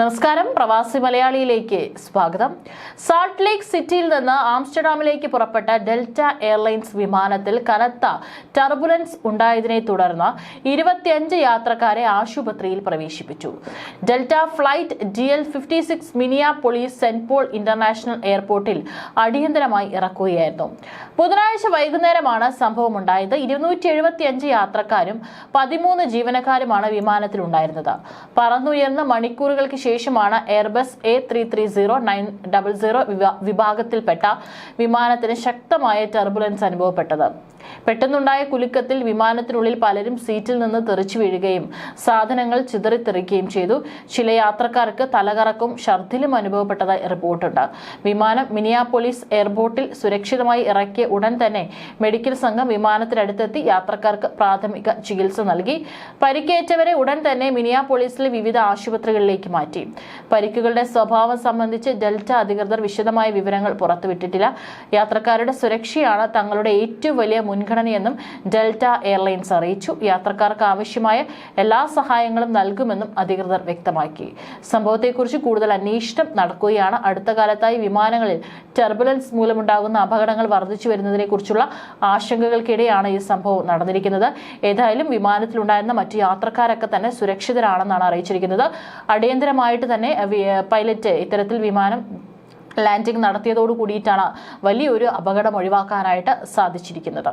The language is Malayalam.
നമസ്കാരം. പ്രവാസി മലയാളിയിലേക്ക് സ്വാഗതം. സാൾട്ട് ലേക്ക് സിറ്റിയിൽ നിന്ന് ആംസ്റ്റർഡാമിലേക്ക് പുറപ്പെട്ട ഡെൽറ്റ എയർലൈൻസ് വിമാനത്തിൽ കനത്ത ടർബുലൻസ് ഉണ്ടായതിനെ തുടർന്ന് ഇരുപത്തിയഞ്ച് യാത്രക്കാരെ ആശുപത്രിയിൽ പ്രവേശിപ്പിച്ചു. Delta flight D L fifty six Pauli's Saint Paul international എയർപോർട്ടിൽ അടിയന്തരമായി ഇറക്കുകയായിരുന്നു. ബുധനാഴ്ച വൈകുന്നേരമാണ് സംഭവം ഉണ്ടായത് ഇരുന്നൂറ്റി എഴുപത്തിയഞ്ച് യാത്രക്കാരും പതിമൂന്ന് ജീവനക്കാരുമാണ് വിമാനത്തിലുണ്ടായിരുന്നത്. പറന്നുയർന്ന മണിക്കൂറുകൾക്ക് ശേഷമാണ് Airbus A three three zero nine double zero വിഭാഗത്തിൽപ്പെട്ട വിമാനത്തിന് ശക്തമായ ടർബുലൻസ് അനുഭവപ്പെട്ടത്. പെട്ടെന്നുണ്ടായ കുലുക്കത്തിൽ വിമാനത്തിനുള്ളിൽ പലരും സീറ്റിൽ നിന്ന് തെറിച്ചു വീഴുകയും സാധനങ്ങൾ ചിതറിത്തെറിക്കുകയും ചെയ്തു. ചില യാത്രക്കാർക്ക് തലകറക്കും ഛർദിലും അനുഭവപ്പെട്ടതായി റിപ്പോർട്ടുണ്ട്. വിമാനം മിനിയാപോളിസ് എയർപോർട്ടിൽ സുരക്ഷിതമായി ഇറക്കിയ ഉടൻ തന്നെ മെഡിക്കൽ സംഘം വിമാനത്തിനടുത്തെത്തി യാത്രക്കാർക്ക് പ്രാഥമിക ചികിത്സ നൽകി. പരിക്കേറ്റവരെ ഉടൻ തന്നെ മിനിയാപോളിസിലെ വിവിധ ആശുപത്രികളിലേക്ക് മാറ്റി. പരിക്കുകളുടെ സ്വഭാവം സംബന്ധിച്ച് ഡെൽറ്റ അധികൃതർ വിശദമായ വിവരങ്ങൾ പുറത്തുവിട്ടിട്ടില്ല. യാത്രക്കാരുടെ സുരക്ഷയാണ് തങ്ങളുടെ ഏറ്റവും വലിയ മുൻഗണനയെന്നും ഡെൽറ്റ എയർലൈൻസ് അറിയിച്ചു. യാത്രക്കാർക്ക് ആവശ്യമായ എല്ലാ സഹായങ്ങളും നൽകുമെന്നും അധികൃതർ വ്യക്തമാക്കി. സംഭവത്തെക്കുറിച്ച് കൂടുതൽ അന്വേഷണം നടക്കുകയാണ്. അടുത്ത കാലത്തായി വിമാനങ്ങളിൽ ടെർബുലൻസ് മൂലമുണ്ടാകുന്ന അപകടങ്ങൾ വർദ്ധിച്ചു വരുന്നതിനെക്കുറിച്ചുള്ള ആശങ്കകൾക്കിടെയാണ് ഈ സംഭവം നടന്നിരിക്കുന്നത്. ഏതായാലും വിമാനത്തിലുണ്ടായിരുന്ന മറ്റ് യാത്രക്കാരൊക്കെ തന്നെ സുരക്ഷിതരാണെന്നാണ് അറിയിച്ചിരിക്കുന്നത്. അടിയന്തരമായിട്ട് തന്നെ പൈലറ്റ് ഇത്തരത്തിൽ വിമാനം ലാൻഡിംഗ് നടത്തിയതോടു കൂടിയിട്ടാണ് വലിയൊരു അപകടം ഒഴിവാക്കാനായിട്ട് സാധിച്ചിരിക്കുന്നത്.